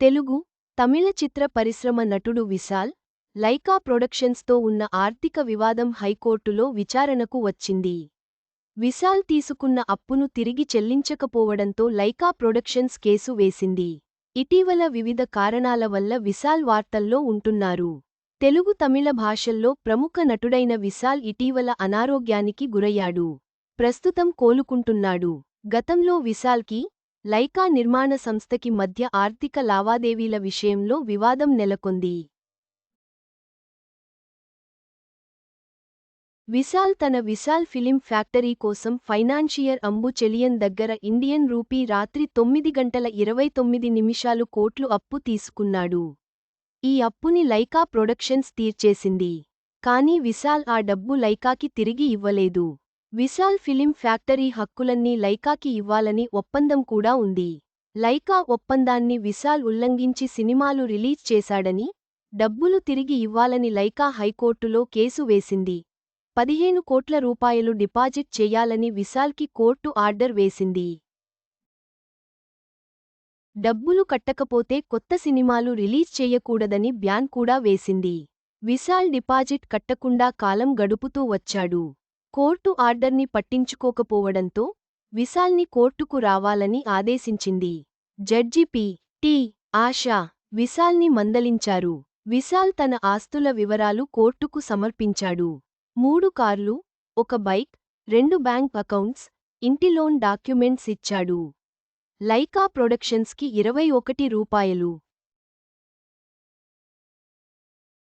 తెలుగు తమిళ చిత్ర పరిశ్రమ నటుడు విశాల్ లైకా ప్రొడక్షన్స్తో ఉన్న ఆర్థిక వివాదం హైకోర్టులో విచారణకు వచ్చింది. విశాల్ తీసుకున్న అప్పును తిరిగి చెల్లించకపోవడంతో లైకా ప్రొడక్షన్స్ కేసు వేసింది. ఇటీవల వివిధ కారణాల వల్ల విశాల్ వార్తల్లో ఉంటున్నారు. తెలుగు తమిళ భాషల్లో ప్రముఖ నటుడైన విశాల్ ఇటీవల అనారోగ్యానికి గురయ్యాడు. ప్రస్తుతం కోలుకుంటున్నాడు. గతంలో విశాల్కి లైకా నిర్మాణ సంస్థకి మధ్య ఆర్థిక లావాదేవీల విషయంలో వివాదం నెలకొంది. విశాల్ తన విశాల్ ఫిలిం ఫ్యాక్టరీ కోసం ఫైనాన్షియర్ అంబు చెలియన్ దగ్గర ఇండియన్ రూపీ రాత్రి తొమ్మిది గంటల ఇరవై తొమ్మిది నిమిషాలు కోట్లు అప్పు తీసుకున్నాడు. ఈ అప్పుని లైకా ప్రొడక్షన్స్ తీర్చేసింది. కానీ విశాల్ ఆ డబ్బు లైకాకి తిరిగి ఇవ్వలేదు. విశాల్ ఫిలిం ఫ్యాక్టరీ హక్కులన్నీ లైకాకి ఇవ్వాలని ఒప్పందం కూడా ఉంది. లైకా ఒప్పందాన్ని విశాల్ ఉల్లంఘించి సినిమాలు రిలీజ్ చేశాడని డబ్బులు తిరిగి ఇవ్వాలని లైకా హైకోర్టులో కేసు వేసింది. పదిహేను కోట్ల రూపాయలు డిపాజిట్ చేయాలని విశాల్కి కోర్టు ఆర్డర్ వేసింది. డబ్బులు కట్టకపోతే కొత్త సినిమాలు రిలీజ్ చేయకూడదని బ్యాన్ కూడా వేసింది. విశాల్ డిపాజిట్ కట్టకుండా కాలం గడుపుతూ వచ్చాడు. కోర్టు ఆర్డర్ని పట్టించుకోకపోవడంతో విశాల్ని కోర్టుకు రావాలని ఆదేశించింది. Judge P. టి. ఆశా విశాల్ని మందలించారు. విశాల్ తన ఆస్తుల వివరాలు కోర్టుకు సమర్పించాడు. మూడు కార్లు ఒక బైక్ రెండు బ్యాంక్ అకౌంట్స్ ఇంటి లోన్ డాక్యుమెంట్స్ ఇచ్చాడు. లైకా ప్రొడక్షన్స్కి ఇరవై ఒకటి రూపాయలు.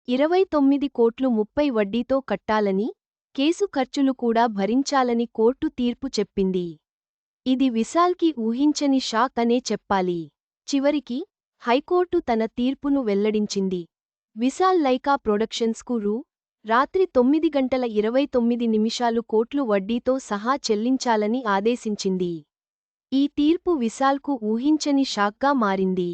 ఇరవై తొమ్మిది కోట్లు ముప్పై వడ్డీతో కట్టాలని కేసు ఖర్చులు కూడా భరించాలని కోర్టు తీర్పు చెప్పింది. ఇది విశాల్కి ఊహించని షాక్ అనే చెప్పాలి. చివరికి హైకోర్టు తన తీర్పును వెల్లడించింది. విశాల్ లైకా ప్రొడక్షన్స్కు రూ. రాత్రి తొమ్మిది గంటల ఇరవై తొమ్మిది నిమిషాలు కోట్లు వడ్డీతో సహా చెల్లించాలని ఆదేశించింది. ఈ తీర్పు విశాల్కు ఊహించని షాక్గా మారింది.